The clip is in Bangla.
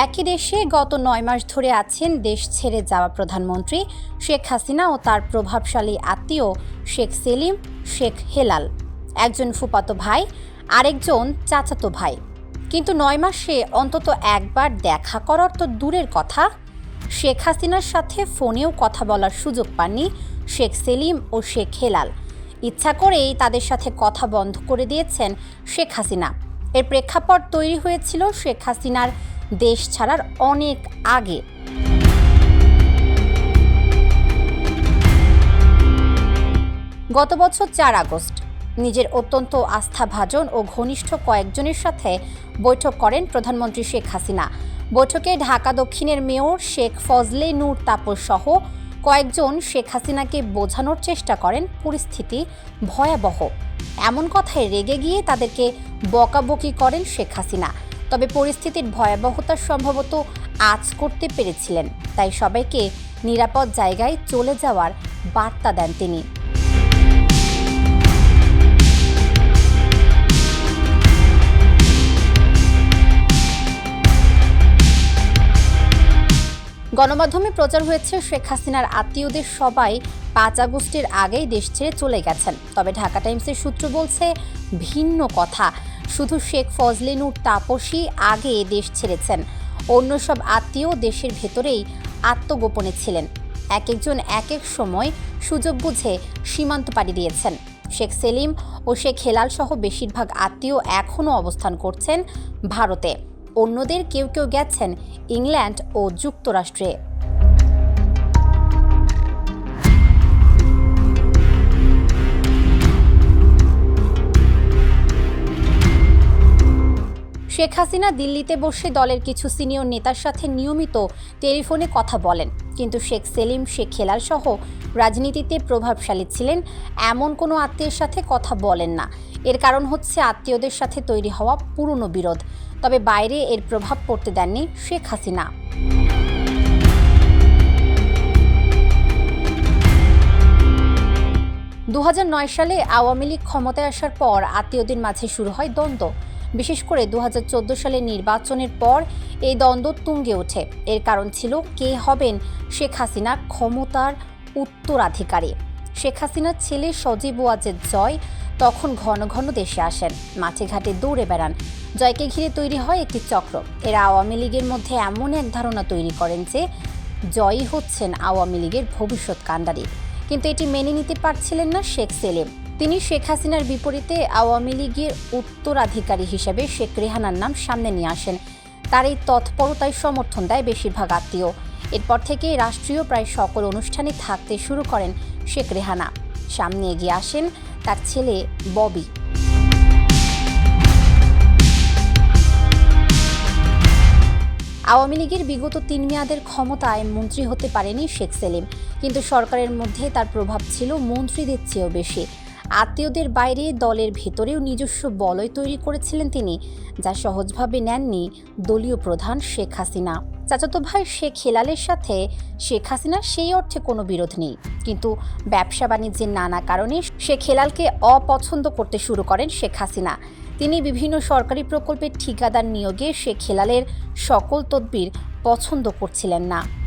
একই দেশে গত নয় মাস ধরে আছেন দেশ ছেড়ে যাওয়া প্রধানমন্ত্রী শেখ হাসিনা ও তার প্রভাবশালী আত্মীয় শেখ সেলিম, শেখ হেলাল। একজন ফুপাতো ভাই, আরেকজন চাচাতো ভাই। কিন্তু নয় মাসে অন্তত একবার দেখা করার তো দূরের কথা। শেখ হাসিনার সাথে ফোনেও কথা বলার সুযোগ পাননি শেখ সেলিম ও শেখ হেলাল। ইচ্ছা করেই তাদের সাথে কথা বন্ধ করে দিয়েছেন শেখ হাসিনা। এর প্রেক্ষাপট তৈরি হয়েছিল শেখ হাসিনার দেশ ছাড়ার অনেক আগে। গত বছর চার আগস্ট, নিজের অত্যন্ত আস্থাভাজন ও ঘনিষ্ঠ কয়েকজনের সাথে বৈঠক করেন প্রধানমন্ত্রী শেখ হাসিনা। বৈঠকে ঢাকা দক্ষিণের মেয়র শেখ ফজলে নূর তাপস সহ কয়েকজন শেখ হাসিনাকে বোঝানোর চেষ্টা করেন পরিস্থিতি ভয়াবহ। এমন কথায় রেগে গিয়ে তাদেরকে বকাবকি করেন শেখ হাসিনা। তবে পরিস্থিতির ভয়াবহতা সম্ভবত আজ করতে পেরেছিলেন। তাই সবাইকে নিরাপদ জায়গায় চলে যাওয়ার বার্তা দেন তিনি। গণমাধ্যমে প্রচার হয়েছে, শেখ হাসিনার আত্মীয়দের সবাই পাঁচ আগস্টের আগেই দেশ ছেড়ে চলে গেছেন। তবে ঢাকা টাইমসের সূত্র বলছে, ভিন্ন কথা। শুধু শেখ ফজলিনুর তাপসী আগে দেশ ছেড়েছেন। অন্য সব আত্মীয় দেশের ভেতরেই আত্মগোপনে ছিলেন। এক একজন এক এক সময় সুযোগ বুঝে সীমান্ত পাড়ি দিয়েছেন। শেখ সেলিম ও শেখ হেলাল সহ বেশিরভাগ আত্মীয় এখনও অবস্থান করছেন ভারতে। অন্যদের কেউ কেউ গেছেন ইংল্যান্ড ও যুক্তরাষ্ট্রে। শেখ হাসিনা দিল্লিতে বসে দলের কিছু সিনিয়র নেতার সাথে নিয়মিত টেলিফোনে কথা বলেন। কিন্তু শেখ সেলিম, শেখ হেলাল সহ রাজনীতিতে প্রভাবশালী ছিলেন, এমন কোনো আত্মীয়ের সাথে কথা বলেন না। এর কারণ হচ্ছে আত্মীয়দের সাথে তৈরি হওয়া পুরনো বিরোধ। তবে বাইরে এর প্রভাব পড়তে দেননি শেখ হাসিনা। দু হাজার নয় সালে আওয়ামী লীগ ক্ষমতায় আসার পর আত্মীয়দের মাঝে শুরু হয় দ্বন্দ্ব। বিশেষ করে দু সালের নির্বাচনের পর এই দ্বন্দ্ব তুঙ্গে ওঠে। এর কারণ ছিল কে হবেন শেখ হাসিনা ক্ষমতার উত্তরাধিকারী। শেখ হাসিনার ছেলে সজীব ওয়াজেদ জয় তখন ঘন ঘন দেশে আসেন, মাঠে ঘাটে দৌড়ে বেড়ান। জয়কে ঘিরে তৈরি হয় একটি চক্র। এরা আওয়ামী লীগের মধ্যে এমন এক ধারণা তৈরি করেন যে, জয়ই হচ্ছেন আওয়ামী লীগের ভবিষ্যৎ কাণ্ডারি। কিন্তু এটি মেনে নিতে পারছিলেন না শেখ সেলিম। তিনি শেখ হাসিনার বিপরীতে আওয়ামী লীগের উত্তরাধিকারী হিসেবে শেখ রেহানার নাম সামনে নিয়ে আসেন। তার এই তৎপরতায় সমর্থন দেয় বেশিরভাগ আত্মীয়। এরপর থেকে রাষ্ট্রীয় প্রায় সকল অনুষ্ঠানে থাকতে শুরু করেন শেখ রেহানা। সামনে এগিয়ে আসেন তার ছেলে ববি। আওয়ামী লীগের বিগত তিন মেয়াদের ক্ষমতায় মন্ত্রী হতে পারেনি শেখ সেলিম। কিন্তু সরকারের মধ্যে তার প্রভাব ছিল মন্ত্রীদের চেয়েও বেশি। আত্মীয়দের বাইরে দলের ভেতরেও নিজস্ব বলয় তৈরি করেছিলেন তিনি, যা সহজভাবে নেননি দলীয় প্রধান শেখ হাসিনা। চাচাতো ভাই শেখ হেলালের সাথে শেখ হাসিনার সেই অর্থে কোনো বিরোধ নেই। কিন্তু ব্যবসা বাণিজ্যের নানা কারণে শেখ হেলালকে অপছন্দ করতে শুরু করেন শেখ হাসিনা। তিনি বিভিন্ন সরকারি প্রকল্পের ঠিকাদার নিয়োগে শেখ হেলালের সকল তদবির পছন্দ করছিলেন না।